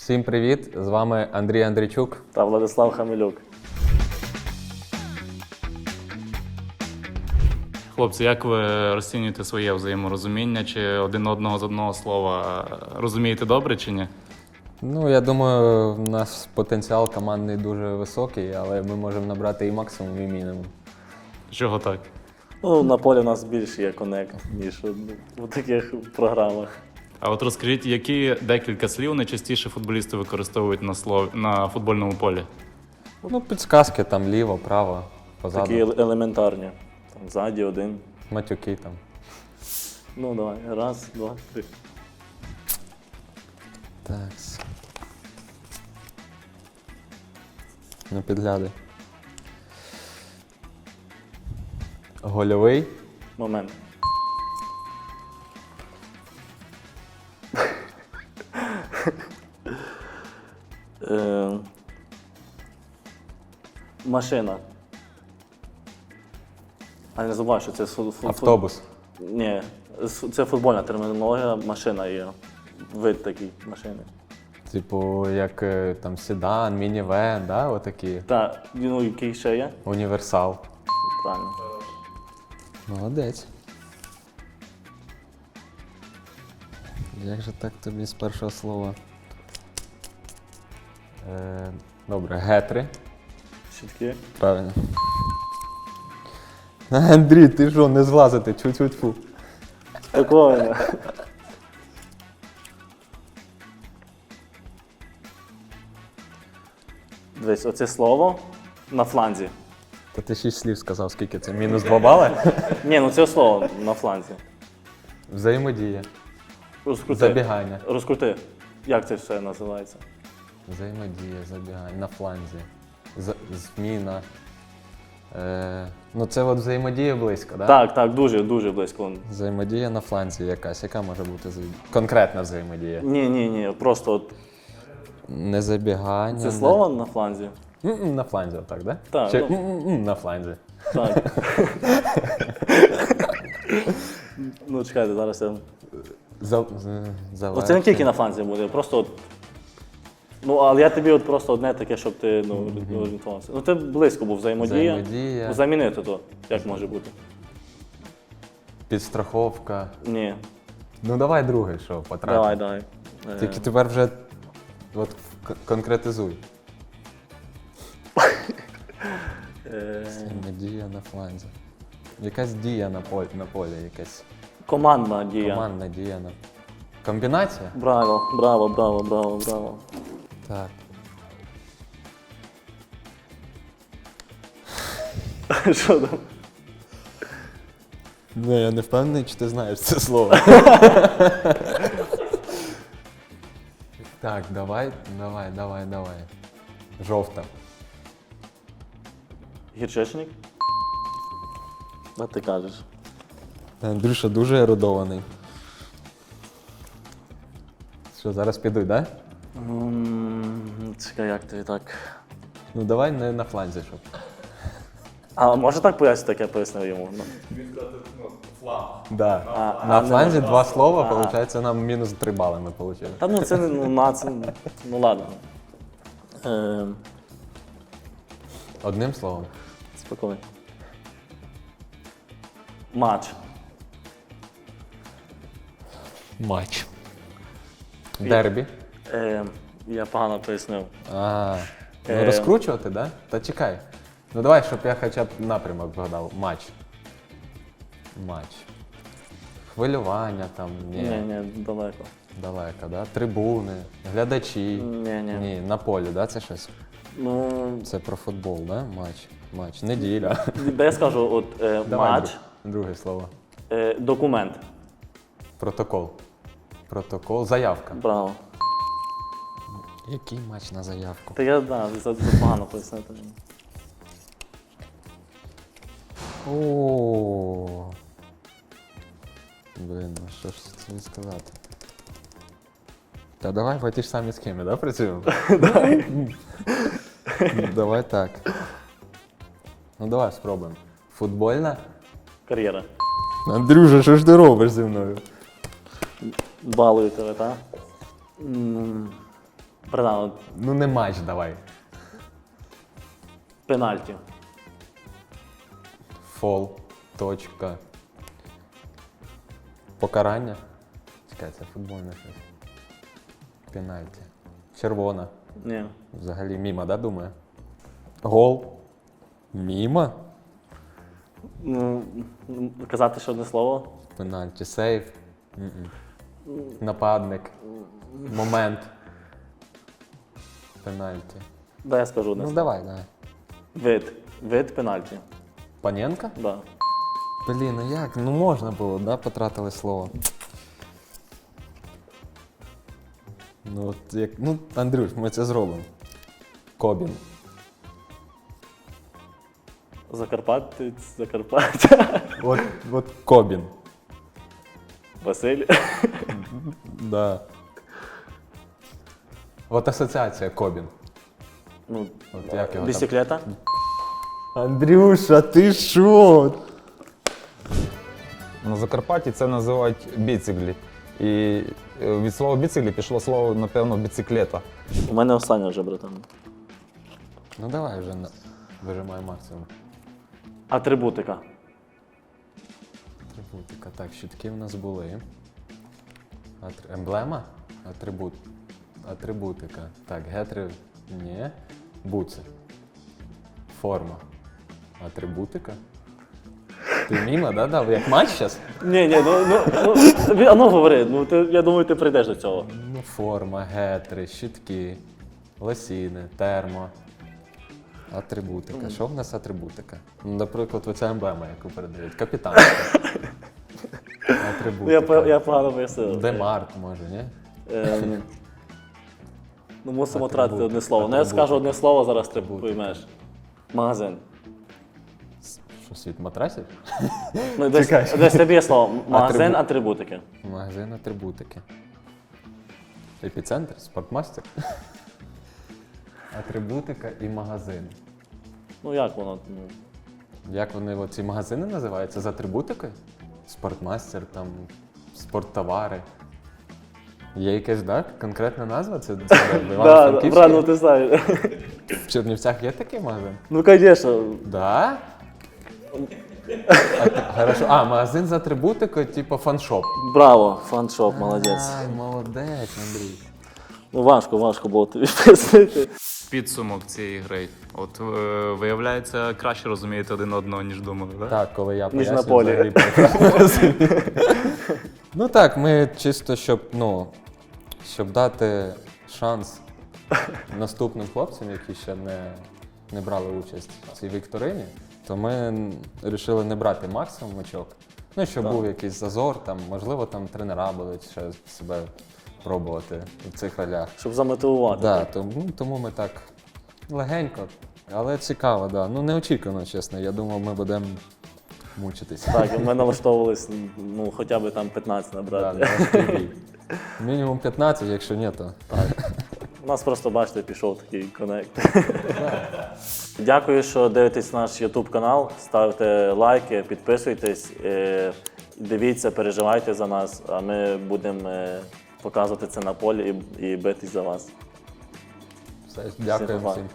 Всім привіт! З вами Андрій Андрійчук. та Владислав Хамилюк. Хлопці, як ви розцінюєте своє взаєморозуміння? Чи один одного з одного слова е, розумієте добре чи ні? Ну, я думаю, у нас потенціал командний дуже високий, але ми можемо набрати і максимум, і мінімум. Чого так? Ну, на полі у нас більше є коннект, ніж у таких програмах. А от розкажіть, які декілька слів найчастіше футболісти використовують на слов... на футбольному полі? Ну, підсказки там ліво, право, позаду, Такі ел- елементарні. Там ззаді один. матюки там. Ну, давай. Раз, два, три. Так. Ну, підглядай. Гольовий. Момент. Машина. А не забувай, що це фу- фу- фу- Автобус. Ні, с- це футбольна термінологія, машина є. Вид такий машини. Типу, як е, там седан, мінівен, да? отакі. Та, ну який ще є? Універсал. Правильно. Молодець. Як же так тобі з першого слова? Е, добре, гетри. Щітки. Правильно. Андрій, ти що, не злазити? Тьфу-тьфу-тьфу. Спокійно. Дивись, оце слово на фланзі. Та ти шість слів сказав, скільки це? Мінус два бали? Ні, ну це слово на фланзі. Взаємодія. Розкрути. Забігання. Розкрути. Як це все називається? Взаємодія, забігання. На фланзі. Зміна. Е, ну це от взаємодія близько, так? Так, так, дуже, дуже близько. Взаємодія на фланзі якась. Яка може бути взаєм- конкретна взаємодія? Ні, ні, ні. Просто от Не забігання. це не- слово на фланзі. М-м, На фланзі, отак, да? Так, Чи ну. м-м-м на фланзі. Так. ну, чекайте, зараз я. За, з- Ну, це не тільки на фланзі буде, просто от. Ну, але я тобі от просто одне таке, щоб ти ну, орієнтувався. Ну, ти близько був взаємодія. Взаємодія. Замінити то. Як може бути? Підстраховка. Ні. Ну давай другий, що потрапив. Давай, давай. Е, Тільки тепер вже от к- конкретизуй. е, Взаємодія на фланзі. Якась дія на полі, на полі якась командна дія. командна дія на. Комбінація? Браво, браво, браво, браво, браво. Так. Що там? Ну, я не впевнений, чи ти знаєш це слово. так, давай, давай, давай, давай. Жовта. Гірчичник? А ти кажеш. Андрюша дуже ерудований. Що, зараз підуть, так? Да? Чекай, як ти так. Ну давай не на фланзі, щоб. А може так пояснити, як я пояснив йому? Ну, Да. А, на а, фланзі два слова, А. виходить, нам мінус три бали ми отримали. Та ну це не ну, на це. Ну ладно. Е, Одним словом. спокійно. Матч. Матч. Дербі. Е, я погано пояснив. А, ну Е. розкручувати, так? Да? Та чекай. Ну давай, щоб я хоча б напрямок вгадав. Матч. Матч. Хвилювання там, ні, Ні, ні, далеко. далеко, да? Трибуни, глядачі. Ні, ні. Ні, на полі, да, це щось? Ну, Це про футбол, да? Матч. Матч. Неділя. де я скажу, от е, Давай, матч, друг- друге слово. е, документ. Протокол. Протокол. Заявка. Браво. Який матч на заявку? Та я да, за, погано пояснив. тобі. О. Блін, ну що ж це сказати? Та давай по ті ж самі схеми, да, працюємо? Давай. Давай так. Ну давай спробуємо. Футбольна? Кар'єра. Андрюша, що ж ти робиш зі мною? Балую тебе, так? Братан, от Ну не матч давай. пенальті. Фол, точка. Покарання. Чекай, це футбольне щось. Пенальті. Червона. Ні. Взагалі міма, да, думаю? Гол. Міма? Ну, м, казати ще одне слово. Пенальті. Сейф. М-м. Нападник. Момент. Пенальті. Дай я скажу Ну давай, давай. Вид. Вид пенальті. Паненка? Да. Блін, ну як? Ну можна було, да? Потратили слово. Ну, от як. Ну, Андрюш, ми це зробимо. Кобін. Закарпатець, Закарпаття. От, от Кобін. Василь. Да. От асоціація Кобін. Ну, От як його там? Бісіклета. Андрюша, ти що? На Закарпатті це називають біциклі. І е, від слова біциклі пішло слово, напевно, біциклета. У мене останнє вже, братан. Ну давай вже на... вижимай максимум. Атрибутика. Атрибутика. Так, щитки в нас були. Атр... Емблема? Атрибут. Атрибутика. Так, гетри. Ні. Буци. Форма. Атрибутика. Ти мімо, да, дав? Як матч зараз? Ні, ні, ну, ну, ну, тобі- а ну говори, ну ти, я думаю, ти прийдеш до цього. Ну, форма, гетри, щитки, лосіни, термо. Атрибутика. Що в нас атрибутика? Ну, наприклад, оця емблема, яку передають. Капітанська. Ну, я, по- Атрибутика. я погано пояснив. Демарк, може, ні? Ем, ну, мусимо тратити одне слово. Ну, я скажу одне слово, зараз ти поймеш. Магазин. Що, світ матрасів? Ну, десь, Чекай. десь тобі є слово. Магазин Атрибут. атрибутики. Магазин атрибутики. Епіцентр, спортмастер. Атрибутика і магазин. Ну як воно? Ну, Як вони оці магазини називаються? З атрибутикою? Спортмастер, там, спорттовари. Є якась, так? Конкретна назва? Це, ну ти знаєш. В Чернівцях є такий магазин? Ну, звісно. Да? А, хорошо. А, магазин з атрибутикою, типу фаншоп. Браво, фаншоп, молодець. Ай, молодець, Андрій. Ну важко, важко було тобі пояснити. Підсумок цієї гри. От е, виявляється, краще розумієте один одного, ніж думали, так? Так, коли я Ніж на пояснюю, полі. взагалі прекрасно розумію. Ну так, ми чисто, щоб, ну, щоб дати шанс наступним хлопцям, які ще не, не брали участь в цій вікторині, то ми вирішили не брати максимум очок. Ну, щоб був якийсь зазор, там, можливо, там тренера будуть ще себе пробувати в цих ролях. Щоб замотивувати. Да, тому, тому ми так легенько, але цікаво, да. Ну неочікувано, чесно. Я думав, ми будемо мучитись. Так, ми налаштовувались ну, хоча б там 15 набрати. на важкий. Мінімум 15, якщо ні, то У нас просто, бачите, пішов такий коннект. Дякую, що дивитесь наш YouTube канал. Ставте лайки, підписуйтесь, е, дивіться, переживайте за нас, а ми будемо е, показувати це на полі і, битись за вас. все, дякую всім.